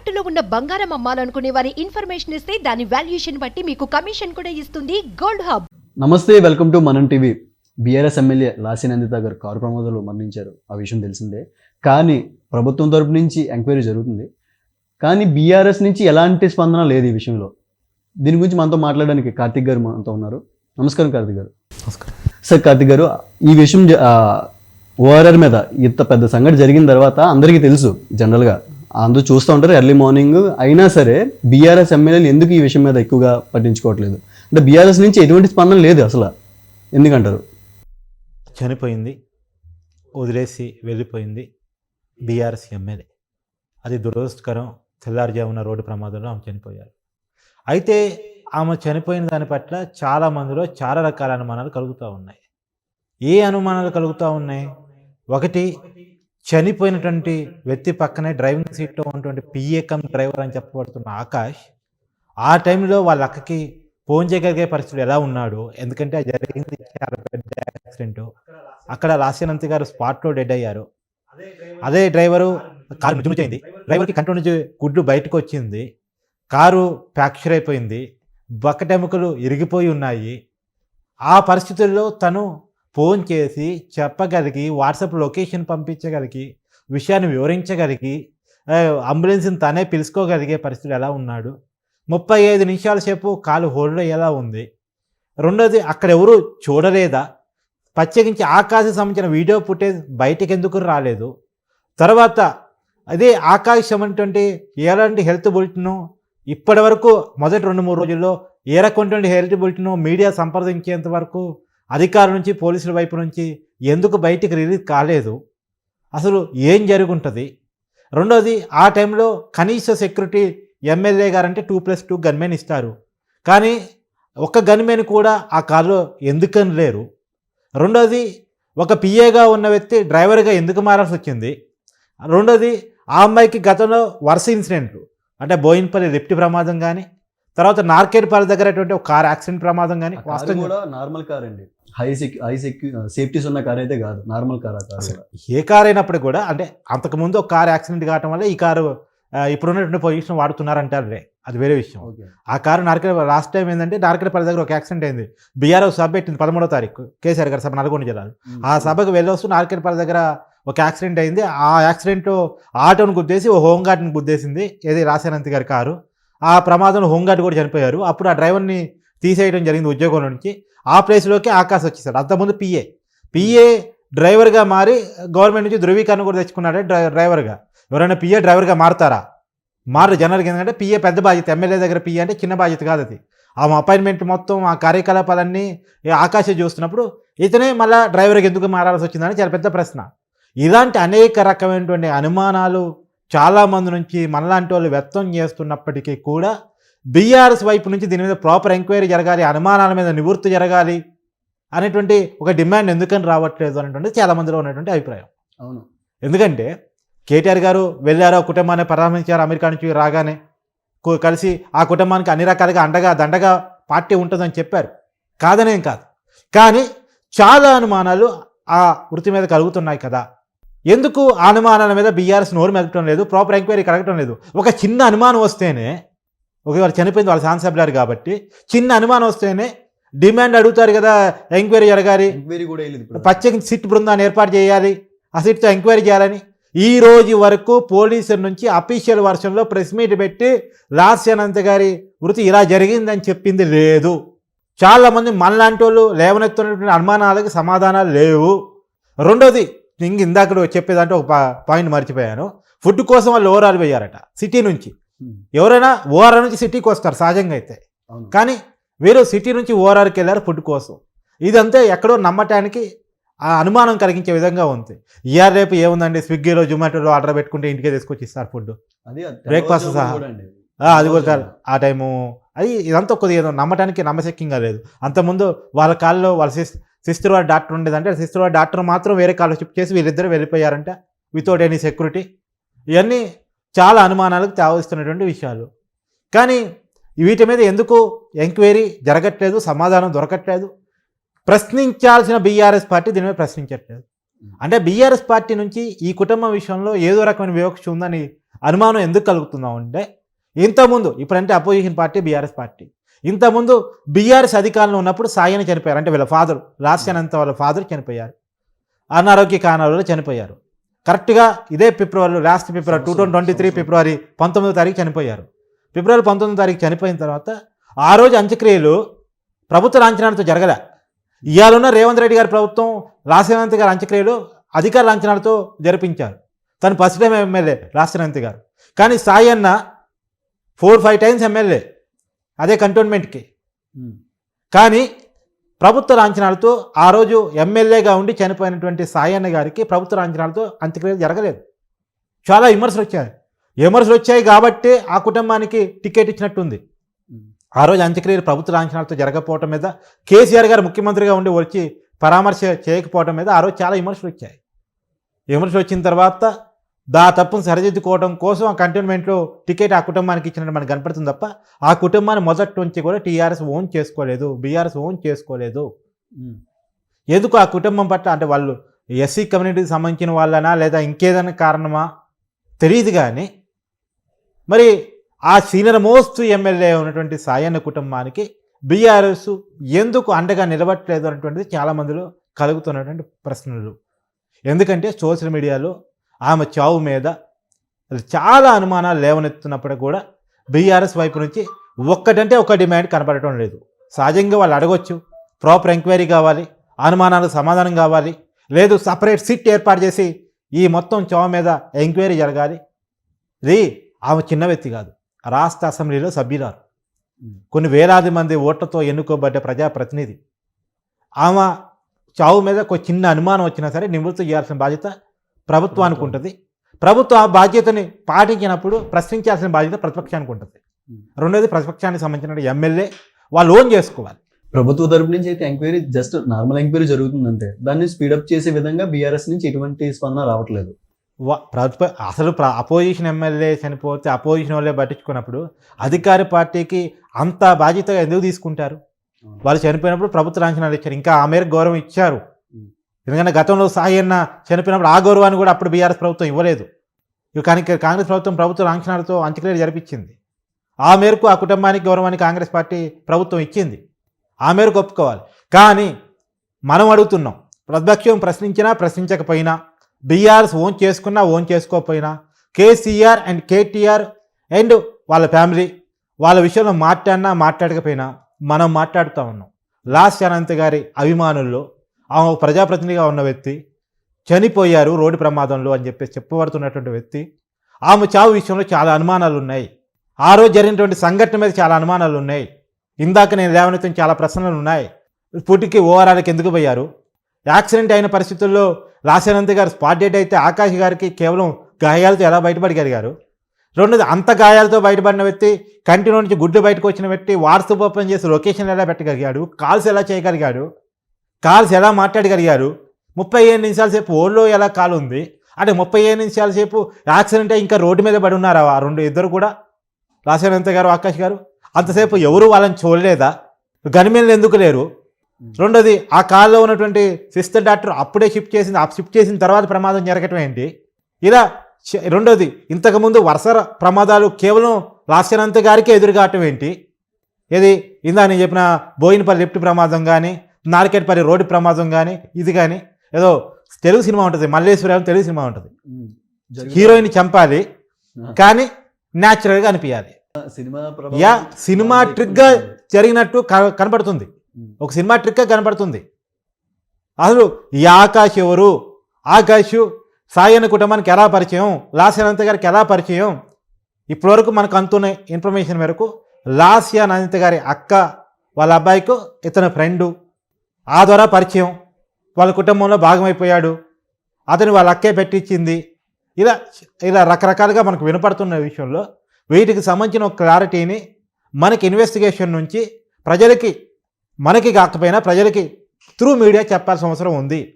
తాకట్టులో ఉన్న బంగారం అమ్మాలనుకునే వారి ఇన్ఫర్మేషన్ ఇస్తే దాని వాల్యుయేషన్ బట్టి మీకు కమిషన్ కూడా ఇస్తుంది గోల్డ్ హబ్. నమస్తే welcome to Manam TV. BRS MLA Lasya Nanditha గారు కారు ప్రమాదంలో మరణించారు. ఆ విషయం తెలిసిందే. కానీ ప్రభుత్వం తరపు నుంచి ఎంక్వైరీ జరుగుతుంది. కానీ బీఆర్ఎస్ నుంచి ఎలాంటి స్పందన లేదు ఈ విషయంలో. దీని గురించి మనతో మాట్లాడడానికి కార్తిక్ గారు మనతో ఉన్నారు. నమస్కారం కార్తిక్ గారు. నమస్కారం. సార్ కార్తిక్ గారు ఈ విషయం ఓఆర్ఆర్ మీద ఇంత పెద్ద సంఘటన జరిగిన తర్వాత అందరికీ తెలుసు జనరల్గా. అందరూ చూస్తూ ఉంటారు ఎర్లీ మార్నింగ్ అయినా సరే బీఆర్ఎస్ ఎమ్మెల్యేలు ఎందుకు ఈ విషయం మీద ఎక్కువగా పట్టించుకోవట్లేదు? అంటే బీఆర్ఎస్ నుంచి ఎటువంటి స్పందన లేదు అసలు. ఎందుకంటారు? చనిపోయింది వదిలేసి వెళ్ళిపోయింది బీఆర్ఎస్ ఎమ్మెల్యే అది దురదృష్టకరం. తెల్లారుజామున రోడ్డు ప్రమాదంలో ఆమె చనిపోయారు. అయితే ఆమె చనిపోయిన దాని పట్ల చాలా మందిలో చాలా రకాల అనుమానాలు కలుగుతూ ఉన్నాయి. ఏ అనుమానాలు కలుగుతూ ఉన్నాయి? ఒకటి చనిపోయినటువంటి వ్యక్తి పక్కనే డ్రైవింగ్ సీట్లో ఉన్నటువంటి పిఏ కమ్ డ్రైవర్ అని చెప్పబడుతున్న ఆకాష్ ఆ టైంలో వాళ్ళ అక్కకి ఫోన్ చేయగలిగే పరిస్థితులు ఎలా ఉన్నాడు? ఎందుకంటే అది జరిగింది చాలా పెద్ద యాక్సిడెంట్ అక్కడ లాస్యనంతి గారు స్పాట్లో డెడ్ అయ్యారు. అదే డ్రైవరు కారు ముచ్చుముచ్చైంది డ్రైవర్కి కంట్రోల్ నుంచి గుడ్డు బయటకు వచ్చింది. కారు ఫ్రాక్చర్ అయిపోయింది. బక్కటెముకలు ఇరిగిపోయి ఉన్నాయి. ఆ పరిస్థితుల్లో తను ఫోన్ చేసి చెప్పగలిగి వాట్సాప్ లొకేషన్ పంపించగలిగి విషయాన్ని వివరించగలిగి అంబులెన్స్ని తనే పిలుచుకోగలిగే పరిస్థితి ఎలా ఉన్నాడు? ముప్పై ఐదు నిమిషాల సేపు కాలు హోల్డ్ ఎలా ఉంది? రెండోది అక్కడ ఎవరు చూడలేదా? ప్రత్యేకించి ఆకాశం సంబంధించిన వీడియో ఫుటేజ్ బయటకు ఎందుకు రాలేదు? తర్వాత అదే ఆకాశం సంబంధించినటువంటి ఎలాంటి హెల్త్ బులెటిన్ ఇప్పటి వరకు మొదటి రెండు మూడు రోజుల్లో ఏ రకమైనటువంటి హెల్త్ బులెటిన్ మీడియా సంప్రదించేంత వరకు అధికారుల నుంచి పోలీసుల వైపు నుంచి ఎందుకు బయటికి రిలీజ్ కాలేదు? అసలు ఏం జరుగుంటుంది? రెండోది ఆ టైంలో కనీస సెక్యూరిటీ ఎమ్మెల్యే గారంటే టూ ప్లస్ టూ గన్మెన్ ఇస్తారు. కానీ ఒక గన్మెన్ కూడా ఆ కారులో ఎందుకని లేరు? రెండోది ఒక పిఏగా ఉన్న వ్యక్తి డ్రైవర్గా ఎందుకు మారాల్సి వచ్చింది? రెండోది ఆ అమ్మాయికి గతంలో వరుస ఇన్సిడెంట్లు అంటే బోయిన్పల్లి లిఫ్ట్ ప్రమాదం కానీ తర్వాత నార్కేట్పల్లి దగ్గర ఒక కార్ యాక్సిడెంట్ ప్రమాదం కానీ కూడా నార్మల్ కార్ అండి. హై సెక్యూ హై సెక్యూ సేఫ్టీస్ ఉన్న కార్ అయితే కాదు. నార్మల్ కార్ ఏ కార్ అయినప్పటికీ కూడా అంటే అంతకుముందు ఒక కార్ యాక్సిడెంట్ కావటం వల్ల ఈ కారు ఇప్పుడున్నటువంటి పొజిషన్ వాడుతున్నారంటారు అది వేరే విషయం. ఆ కారు నార్కెట్ లాస్ట్ టైం ఏంటంటే నార్కెట్పల్లి దగ్గర ఒక యాక్సిడెంట్ అయింది. బీఆర్ఓ సభ పెట్టింది పదమూడో తారీఖు కేసీఆర్ గారు సభ నల్గొండ జిల్లాలో. ఆ సభకు వెళ్ళొస్తూ నార్కెట్పల్లి దగ్గర ఒక యాక్సిడెంట్ అయింది. ఆ యాక్సిడెంట్ ఆటోను గుద్దేసి ఓ హోంగార్డ్ని గుద్దేసింది. ఏది రాశానంతి గారి కారు. ఆ ప్రమాదంలో హోంగార్డ్ కూడా చనిపోయారు. అప్పుడు ఆ డ్రైవర్ని తీసేయడం జరిగింది ఉద్యోగం నుంచి. ఆ ప్లేస్లోకి ఆకాశ్ వచ్చేసాడు అంతకుముందు పిఏ పిఏ డ్రైవర్గా మారి గవర్నమెంట్ నుంచి ధృవీకరణ కూడా తెచ్చుకున్నాడే డ్రై డ్రైవర్గా. ఎవరైనా పిఏ డ్రైవర్గా మారుతారా? మారు జనరల్గా ఎందుకంటే పిఏ పెద్ద బాధ్యత. ఎమ్మెల్యే దగ్గర పిఏ అంటే చిన్న బాధ్యత కాదు అది. ఆ అపాయింట్మెంట్ మొత్తం ఆ కార్యకలాపాలన్నీ ఆకాశం చూస్తున్నప్పుడు ఇతనే మళ్ళీ డ్రైవర్కి ఎందుకు మారాల్సి వచ్చిందని చాలా పెద్ద ప్రశ్న. ఇలాంటి అనేక రకమైనటువంటి అనుమానాలు చాలామంది నుంచి మనలాంటి వాళ్ళు వ్యక్తం చేస్తున్నప్పటికీ కూడా బీఆర్ఎస్ వైపు నుంచి దీని మీద ప్రాపర్ ఎంక్వైరీ జరగాలి అనుమానాల మీద నివృత్తి జరగాలి అనేటువంటి ఒక డిమాండ్ ఎందుకని రావట్లేదు అనేటువంటి చాలా మందిలో ఉన్నటువంటి అభిప్రాయం. అవును. ఎందుకంటే కేటీఆర్ గారు వెళ్ళారు ఆ కుటుంబాన్ని పరామర్శించారు అమెరికా నుంచి రాగానే? కలిసి ఆ కుటుంబానికి అన్ని రకాలుగా అండగా దండగా పార్టీ ఉంటుందని చెప్పారు. కాదనేం కాదు. కానీ చాలా అనుమానాలు ఆ వృత్తి మీద కలుగుతున్నాయి కదా. ఎందుకు అనుమానాల మీద బీఆర్ఎస్ నోరు మెదపడం లేదు? ప్రాపర్ ఎంక్వైరీ కలగటం లేదు. ఒక చిన్న అనుమానం వస్తేనే ఒకవేళ చనిపోయింది వాళ్ళ సాన్సబ్లార్ కాబట్టి చిన్న అనుమానం వస్తేనే డిమాండ్ అడుగుతారు కదా ఎంక్వైరీ జరగాలి. ఎంక్వైరీ కూడా ప్రత్యేకించి సిట్ బృందాన్ని ఏర్పాటు చేయాలి. ఆ సిట్తో ఎంక్వైరీ చేయాలని. ఈ రోజు వరకు పోలీసుల నుంచి అఫీషియల్ వర్షన్లో ప్రెస్ మీట్ పెట్టి లాస్యానంత్ గారి వృత్తి ఇలా జరిగిందని చెప్పింది లేదు. చాలామంది మనలాంటి వాళ్ళు లేవనెత్తున్నటువంటి అనుమానాలకు సమాధానాలు లేవు. రెండోది ఇంక ఇందాక చెప్పేదంటే ఒక పాయింట్ మర్చిపోయాను. ఫుడ్ కోసం వాళ్ళు ఓవరాల్ పోయారట సిటీ నుంచి. Hmm. ఎవరైనా ఓఆర్ఆర్ నుంచి సిటీకి వస్తారు సహజంగా అయితే. కానీ వీరు సిటీ నుంచి ఓఆర్ఆర్కి వెళ్ళారు ఫుడ్ కోసం. ఇదంతా ఎక్కడో నమ్మటానికి ఆ అనుమానం కలిగించే విధంగా ఉంది. ఇయర్ రేపు ఏముందండి? స్విగ్గీలో జొమాటోలో ఆర్డర్ పెట్టుకుంటే ఇంటికే తీసుకొచ్చి ఇస్తారు ఫుడ్ తెల్లవారుజామున సహా. అది కొడతారు ఆ టైము అది ఇదంతా కొద్దిగా ఏదో నమ్మటానికి నమ్మశక్యంగా లేదు. అంతకుముందు వాళ్ళ కాల్లో వాళ్ళ సిస్ సిస్టర్ వాళ్ళ డాక్టర్ ఉండేదంటే సిస్టర్ వాళ్ళ డాక్టర్ మాత్రం వేరే కాల్లో షిఫ్ట్ చేసి వీళ్ళిద్దరు వెళ్ళిపోయారంట వితౌట్ ఎనీ సెక్యూరిటీ. ఇవన్నీ చాలా అనుమానాలకు తావిస్తున్నటువంటి విషయాలు. కానీ వీటి మీద ఎందుకు ఎంక్వైరీ జరగట్లేదు సమాధానం దొరకట్లేదు? ప్రశ్నించాల్సిన బీఆర్ఎస్ పార్టీ దీని మీద ప్రశ్నించట్లేదు. అంటే బీఆర్ఎస్ పార్టీ నుంచి ఈ కుటుంబం విషయంలో ఏదో రకమైన వివక్ష ఉందని అనుమానం ఎందుకు కలుగుతున్నాం అంటే ఇంతకుముందు ఇప్పుడంటే అపోజిషన్ పార్టీ బీఆర్ఎస్ పార్టీ. ఇంతకుముందు బీఆర్ఎస్ అధికారంలో ఉన్నప్పుడు సాయన చనిపోయారు. అంటే వీళ్ళ ఫాదర్ రాష్ట్రానంత వాళ్ళ ఫాదర్ చనిపోయారు. అనారోగ్య కారణాలలో చనిపోయారు. కరెక్ట్గా ఇదే ఫిబ్రవరి లాస్ట్ ఫిబ్రవరి టూ థౌజండ్ ట్వంటీ త్రీ ఫిబ్రవరి పంతొమ్మిదో తారీఖు చనిపోయారు. ఫిబ్రవరి పంతొమ్మిదో తారీఖు చనిపోయిన తర్వాత ఆ రోజు అంత్యక్రియలు ప్రభుత్వ లాంఛనాలతో జరగలే. ఇవాళ రేవంత్ రెడ్డి గారి ప్రభుత్వం రాజశేవంత్ గారి అంత్యక్రియలు అధికార లాంఛనాలతో జరిపించారు. తను ఫస్ట్ టైం ఎమ్మెల్యే రాష్ట్రనంతి గారు. కానీ సాయి అన్న ఫోర్ ఫైవ్ టైమ్స్ ఎమ్మెల్యే. అదే కంటోన్మెంట్కి. ఉమ్. కానీ ప్రభుత్వ లాంఛనాలతో ఆ రోజు ఎమ్మెల్యేగా ఉండి చనిపోయినటువంటి సాయన్న గారికి ప్రభుత్వ లాంఛనాలతో అంత్యక్రియలు జరగలేదు. చాలా విమర్శలు వచ్చాయి. విమర్శలు వచ్చాయి కాబట్టి ఆ కుటుంబానికి టికెట్ ఇచ్చినట్టుంది. ఉమ్. ఆ రోజు అంత్యక్రియలు ప్రభుత్వ లాంఛనాలతో జరగకపోవటం మీద కేసీఆర్ గారు ముఖ్యమంత్రిగా ఉండి వచ్చి పరామర్శ చేయకపోవటం మీద ఆ రోజు చాలా విమర్శలు వచ్చాయి. విమర్శలు వచ్చిన తర్వాత దా తప్పును సరిదిద్దుకోవడం కోసం ఆ కంటోన్మెంట్లో టికెట్ ఆ కుటుంబానికి ఇచ్చినట్టు మనకు కనపడుతుంది తప్ప ఆ కుటుంబాన్ని మొదటి నుంచి కూడా టీఆర్ఎస్ ఓన్ చేసుకోలేదు బీఆర్ఎస్ ఓన్ చేసుకోలేదు. ఎందుకు ఆ కుటుంబం పట్ల అంటే వాళ్ళు ఎస్సీ కమ్యూనిటీకి సంబంధించిన వాళ్ళనా లేదా ఇంకేదైనా కారణమా? తెలియదు కానీ మరి ఆ సీనియర్ మోస్ట్ ఎమ్మెల్యే ఉన్నటువంటి సాయన్న కుటుంబానికి బీఆర్ఎస్ ఎందుకు అండగా నిలబట్టలేదు అనేటువంటిది చాలా మందిలో కలుగుతున్నటువంటి ప్రశ్నలు. ఎందుకంటే సోషల్ మీడియాలో ఆమె చావు మీద చాలా అనుమానాలు లేవనెత్తున్నప్పుడు కూడా బీఆర్ఎస్ వైపు నుంచి ఒక్కటంటే ఒక డిమాండ్ కనపడటం లేదు. సహజంగా వాళ్ళు అడగొచ్చు. ప్రాపర్ ఎంక్వైరీ కావాలి. అనుమానాలకు సమాధానం కావాలి. లేదు సపరేట్ సిట్ ఏర్పాటు చేసి ఈ మొత్తం చావు మీద ఎంక్వైరీ జరగాలి. ఇది ఆమె చిన్న వ్యక్తి కాదు. రాష్ట్ర అసెంబ్లీలో సభ్యురాలు. కొన్ని వేలాది మంది ఓట్లతో ఎన్నుకోబడ్డ ప్రజాప్రతినిధి. ఆమె చావు మీద ఒక చిన్న అనుమానం వచ్చినా సరే నివృత్తి చేయాల్సిన బాధ్యత ప్రభుత్వానికి ఉంటుంది ప్రభుత్వం ఆ బాధ్యతని పాటించినప్పుడు ప్రశ్నించాల్సిన బాధ్యత ప్రతిపక్షానికి ఉంటుంది. రెండోది ప్రతిపక్షానికి సంబంధించిన ఎమ్మెల్యే వాళ్ళు ఓన్ చేసుకోవాలి. ప్రభుత్వ తరపు నుంచి అయితే ఎంక్వైరీ జస్ట్ నార్మల్ ఎంక్వైరీ జరుగుతుందంటే దాన్ని స్పీడప్ చేసే విధంగా బీఆర్ఎస్ నుంచి ఎటువంటి స్పందన రావట్లేదు. వా- ప్రతిప అసలు ప్ర అపోజిషన్ ఎమ్మెల్యే చనిపోతే అపోజిషన్ వాళ్ళే పట్టించుకున్నప్పుడు అధికార పార్టీకి అంత బాధ్యత ఎందుకు తీసుకుంటారు? వాళ్ళు చనిపోయినప్పుడు ప్రభుత్వ లాంఛనాలు ఇచ్చారు. ఇంకా ఆ మేరకు గౌరవం ఇచ్చారు. ఎందుకంటే గతంలో సాయి అన్న చనిపోయినప్పుడు ఆ గౌరవాన్ని కూడా అప్పుడు బీఆర్ఎస్ ప్రభుత్వం ఇవ్వలేదు. ఇక కానీ కాంగ్రెస్ ప్రభుత్వం ప్రభుత్వ లాంఛనాలతో అంత్యక్రియలు జరిపించింది. ఆ మేరకు ఆ కుటుంబానికి గౌరవాన్ని కాంగ్రెస్ పార్టీ ప్రభుత్వం ఇచ్చింది. ఆ మేరకు ఒప్పుకోవాలి. కానీ మనం అడుగుతున్నాం ప్రతిపక్షం ప్రశ్నించినా ప్రశ్నించకపోయినా బీఆర్ఎస్ ఓన్ చేసుకున్నా ఓన్ చేసుకోకపోయినా కేసీఆర్ అండ్ కేటీఆర్ అండ్ వాళ్ళ ఫ్యామిలీ వాళ్ళ విషయంలో మాట్లాడినా మాట్లాడకపోయినా మనం మాట్లాడుతూ ఉన్నాం. లాస్ట్ అనంత్ గారి అభిమానుల్లో ఆమె ఒక ప్రజాప్రతినిధిగా ఉన్న వ్యక్తి చనిపోయారు రోడ్డు ప్రమాదంలో అని చెప్పేసి చెప్పబడుతున్నటువంటి వ్యక్తి. ఆమె చావు విషయంలో చాలా అనుమానాలు ఉన్నాయి ఆ రోజు జరిగినటువంటి సంఘటన మీద చాలా అనుమానాలు ఉన్నాయి ఇందాక నేను లేవనెత్తిన చాలా ప్రశ్నలు ఉన్నాయి. పుట్టికి ఓవరాల్కి ఎందుకు పోయారు? యాక్సిడెంట్ అయిన పరిస్థితుల్లో రాశానంత్ గారు స్పాట్ డెడ్ అయితే ఆకాష్ గారికి కేవలం గాయాలతో ఎలా బయటపడగలిగారు? రెండోది అంత గాయాలతో బయటపడిన వ్యక్తి కంటిలో నుంచి గుడ్డు బయటకు వచ్చిన వ్యక్తి వాట్సాప్ ఓపెన్ చేసి లొకేషన్ ఎలా పెట్టగలిగాడు? కాల్స్ ఎలా చేయగలిగాడు? కాల్స్ ఎలా మాట్లాడగలిగారు? ముప్పై ఏడు నిమిషాల సేపు ఓళ్ళో ఎలా కాలు ఉంది? అంటే ముప్పై ఏడు నిమిషాల సేపు యాక్సిడెంట్ ఇంకా రోడ్డు మీద పడి ఉన్నారా ఆ రెండు ఇద్దరు కూడా? రాశానంత గారు ఆకాష్ గారు? అంతసేపు ఎవరు వాళ్ళని చూడలేదా? గనిమేలు ఎందుకు లేరు? రెండోది ఆ కాల్లో ఉన్నటువంటి సిస్టర్ డాక్టర్ అప్పుడే షిఫ్ట్ చేసింది. ఆ షిఫ్ట్ చేసిన తర్వాత ప్రమాదం జరగటం ఏంటి? ఇలా రెండోది ఇంతకుముందు వరుస ప్రమాదాలు కేవలం లాస్యనంత గారికే ఎదురుగాటం ఏంటి? ఇది ఇందా నేను చెప్పిన బోయినపల్లి లిఫ్ట్ ప్రమాదం కానీ నారికేట్పల్లి రోడ్డు ప్రమాదం కానీ ఇది కానీ ఏదో తెలుగు సినిమా ఉంటుంది మల్లేశ్వరం తెలుగు సినిమా ఉంటుంది. హీరోయిన్ చంపాలి కానీ న్యాచురల్గా అనిపించాలి సినిమా యా సినిమా ట్రిక్గా జరిగినట్టు కనపడుతుంది. ఒక సినిమా ట్రిక్గా కనపడుతుంది. అసలు ఈ ఆకాష్ ఎవరు? ఆకాష్ సాయన్న కుటుంబానికి ఎలా పరిచయం? లాస్యానంత గారికి ఎలా పరిచయం? ఇప్పటివరకు మనకు అందుతున్న ఇన్ఫర్మేషన్ మేరకు లాస్యా అనంత గారి అక్క వాళ్ళ అబ్బాయికి ఇతని ఫ్రెండు ఆ ద్వారా పరిచయం. వాళ్ళ కుటుంబంలో భాగమైపోయాడు. అతను వాళ్ళ అక్కే పెట్టించింది. ఇలా ఇలా రకరకాలుగా మనకు వినపడుతున్న విషయంలో వీటికి సంబంధించిన ఒక క్లారిటీని మనకి ఇన్వెస్టిగేషన్ నుంచి ప్రజలకి మనకి కాకపోయినా ప్రజలకి త్రూ మీడియా చెప్పాల్సిన అవసరం ఉంది.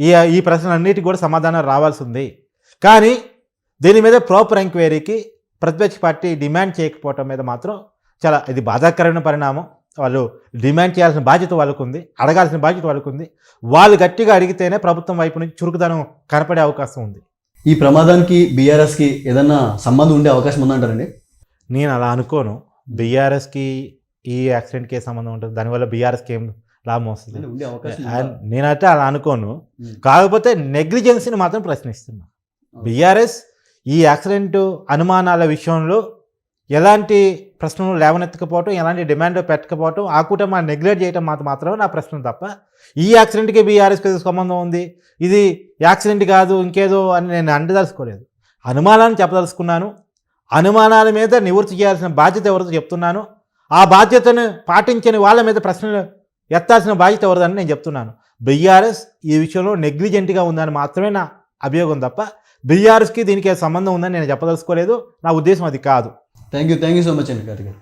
ఈ ఈ ప్రశ్నలన్నిటికీ కూడా సమాధానం రావాల్సి ఉంది. కానీ దీని మీద ప్రాపర్ ఎంక్వైరీకి ప్రతిపక్ష పార్టీ డిమాండ్ చేయకపోవటం మీద మాత్రం చాలా ఇది బాధాకరమైన పరిణామం. వాళ్ళు డిమాండ్ చేయాల్సిన బాధ్యత వాళ్ళకు ఉంది అడగాల్సిన బాధ్యత వాళ్ళకు ఉంది వాళ్ళు గట్టిగా అడిగితేనే ప్రభుత్వం వైపు నుంచి చురుకుదనం కనపడే అవకాశం ఉంది. ఈ ప్రమాదానికి బీఆర్ఎస్కి ఏదన్నా సంబంధం ఉండే అవకాశం ఉందంటారండి? నేను అలా అనుకోను. బీఆర్ఎస్కి ఈ యాక్సిడెంట్కి ఏ సంబంధం ఉంటుంది? దానివల్ల బీఆర్ఎస్కి ఏం లాభం వస్తుంది? నేనైతే అలా అనుకోను. కాకపోతే నెగ్లిజెన్సీని మాత్రం ప్రశ్నిస్తున్నా. బీఆర్ఎస్ ఈ యాక్సిడెంట్ అనుమానాల విషయంలో ఎలాంటి ప్రశ్నలు లేవనెత్తకపోవటం ఎలాంటి డిమాండ్ పెట్టకపోవటం ఆ కుటుంబాన్ని నెగ్లెక్ట్ చేయటం మాత్రం మాత్రమే నా ప్రశ్న తప్ప ఈ యాక్సిడెంట్కి బీఆర్ఎస్కి సంబంధం ఉంది ఇది యాక్సిడెంట్ కాదు ఇంకేదో అని నేను అండదలుచుకోలేదు అనుమానాన్ని చెప్పదలుచుకున్నాను అనుమానాల మీద నివృత్తి చేయాల్సిన బాధ్యత ఎవరితో చెప్తున్నాను ఆ బాధ్యతను పాటించని వాళ్ళ మీద ప్రశ్నలు ఎత్తాల్సిన బాధ్యత ఎవరిదని నేను చెప్తున్నాను. బీఆర్ఎస్ ఈ విషయంలో నెగ్లిజెంట్గా ఉందని మాత్రమే నా అభియోగం తప్ప బీఆర్ఎస్కి దీనికి సంబంధం ఉందని నేను చెప్పదలుచుకోలేదు నా ఉద్దేశం అది కాదు. Thank you thank you so much అండి కార్తిక్ గారు